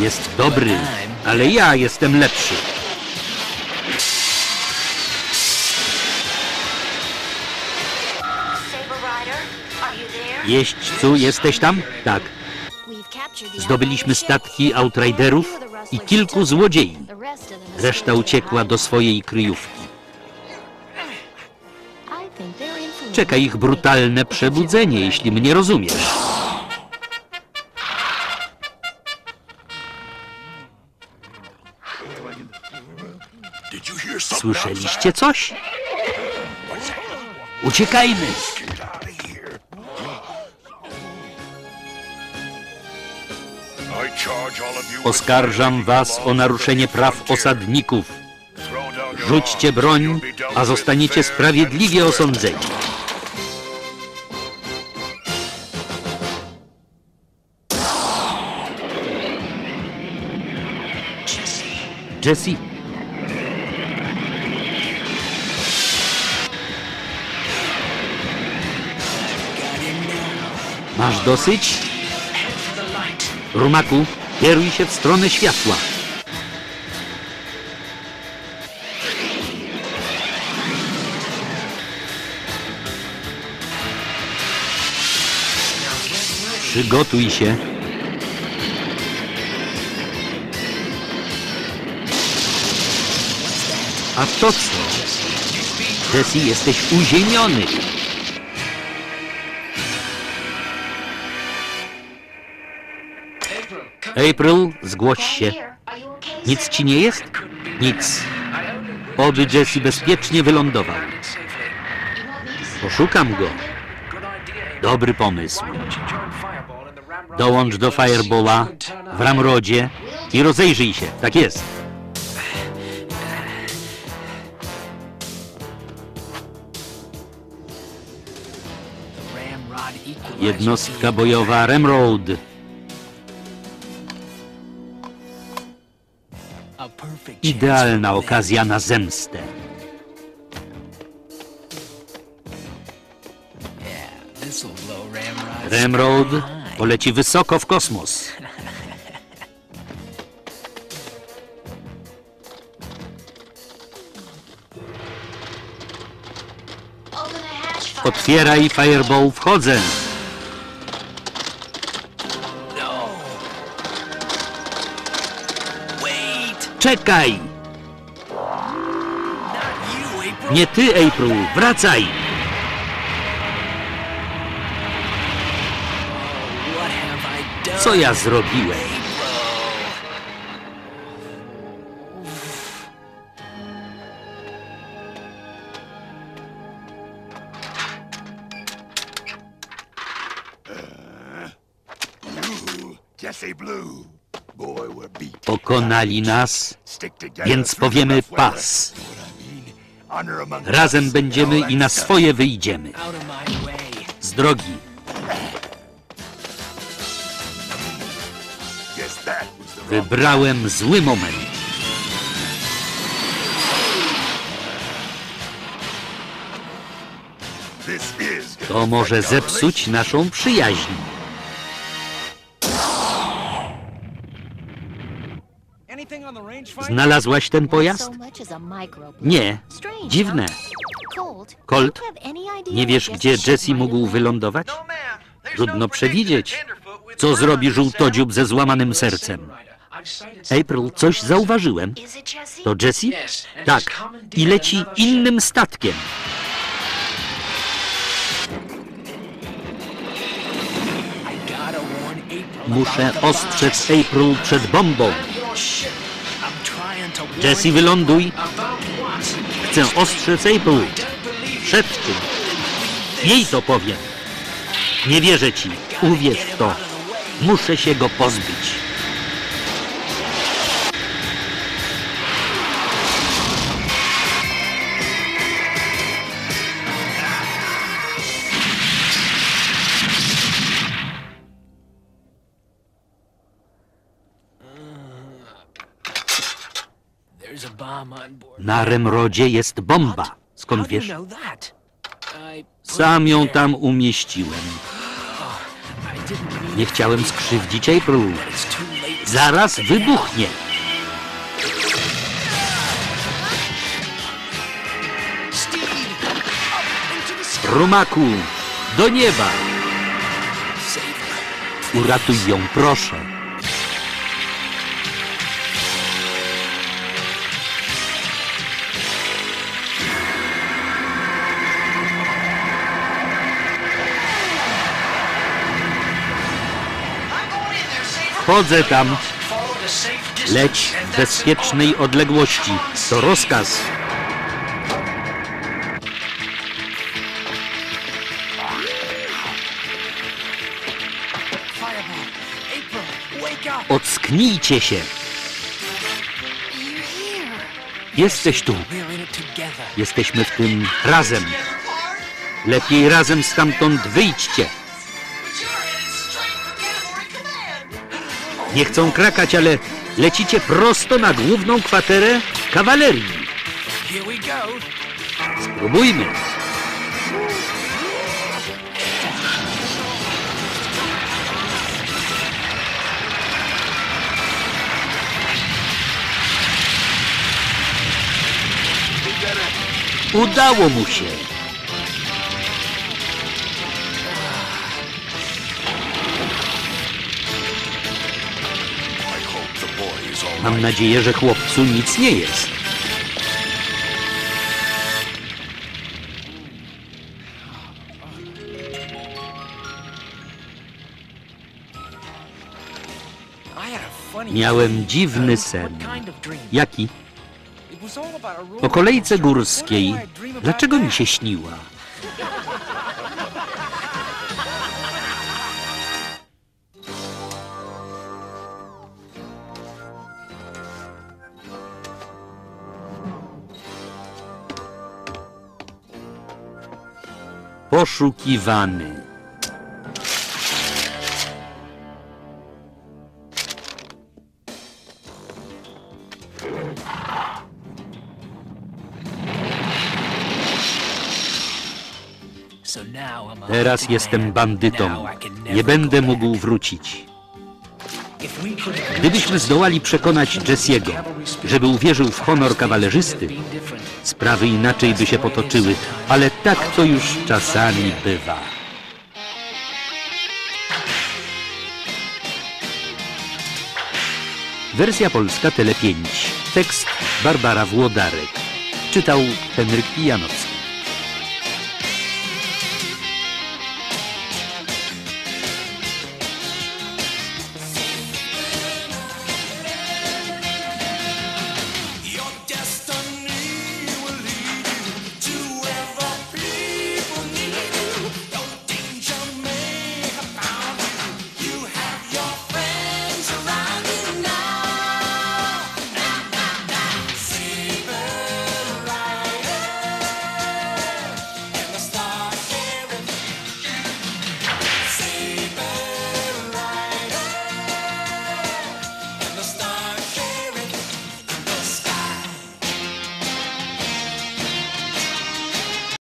Jest dobry, ale ja jestem lepszy. Jeźdźcu, jesteś tam? Tak. Zdobyliśmy statki Outriderów i kilku złodziei. Reszta uciekła do swojej kryjówki. Czeka ich brutalne przebudzenie, jeśli mnie rozumiesz. Słyszeliście coś? Uciekajmy! Oskarżam was o naruszenie praw osadników. Rzućcie broń, a zostaniecie sprawiedliwie osądzeni. Jesse, masz dosyć? Rumaku, kieruj się w stronę światła. Przygotuj się. A to co? Jesse, jesteś uziemiony. April, zgłoś się. Nic ci nie jest? Nic. Oby Jesse bezpiecznie wylądował. Poszukam go. Dobry pomysł. Dołącz do Fireballa w Ramrodzie i rozejrzyj się. Tak jest. Jednostka bojowa Ramroad. Idealna okazja na zemstę. Ramroad poleci wysoko w kosmos. Otwieraj Fireball, wchodzę. Czekaj! Nie ty, April, wracaj! Co ja zrobiłem? Pokonali nas, więc powiemy pas. Know what I mean? Honor among Razem będziemy i na swoje wyjdziemy. Z drogi. Guess that was the wrong Wybrałem zły moment. This is gonna To może zepsuć naszą przyjaźń. Znalazłaś ten pojazd? Nie. Dziwne. Colt, nie wiesz, gdzie Jesse mógł wylądować? Trudno przewidzieć, co zrobi żółtodziób ze złamanym sercem. April, coś zauważyłem. To Jesse? Tak. I leci innym statkiem. Muszę ostrzec April przed bombą. Jesse, wyląduj. Chcę ostrzec April. Przed czym? Jej to powiem. Nie wierzę ci. Uwierz w to. Muszę się go pozbyć. Na Remrodzie jest bomba. Skąd wiesz? Sam ją tam umieściłem. Nie chciałem skrzywdzić April. zaraz wybuchnie. Rumaku, do nieba! Uratuj ją, proszę. Wchodzę tam. Leć w bezpiecznej odległości. To rozkaz. Ocknijcie się. Jesteś tu. Jesteśmy w tym razem. Lepiej razem stamtąd wyjdźcie. Nie chcą krakać, ale lecicie prosto na główną kwaterę kawalerii. Spróbujmy. Udało mu się. Mam nadzieję, że chłopcu nic nie jest. Miałem dziwny sen. Jaki? O kolejce górskiej. Dlaczego mi się śniła? Poszukiwany. Teraz jestem bandytą. Nie będę mógł wrócić. Gdybyśmy zdołali przekonać Jesse'ego, żeby uwierzył w honor kawalerzysty, sprawy inaczej by się potoczyły, ale tak to już czasami bywa. Wersja polska Tele 5. Tekst Barbara Włodarek. Czytał Henryk Pijanowski.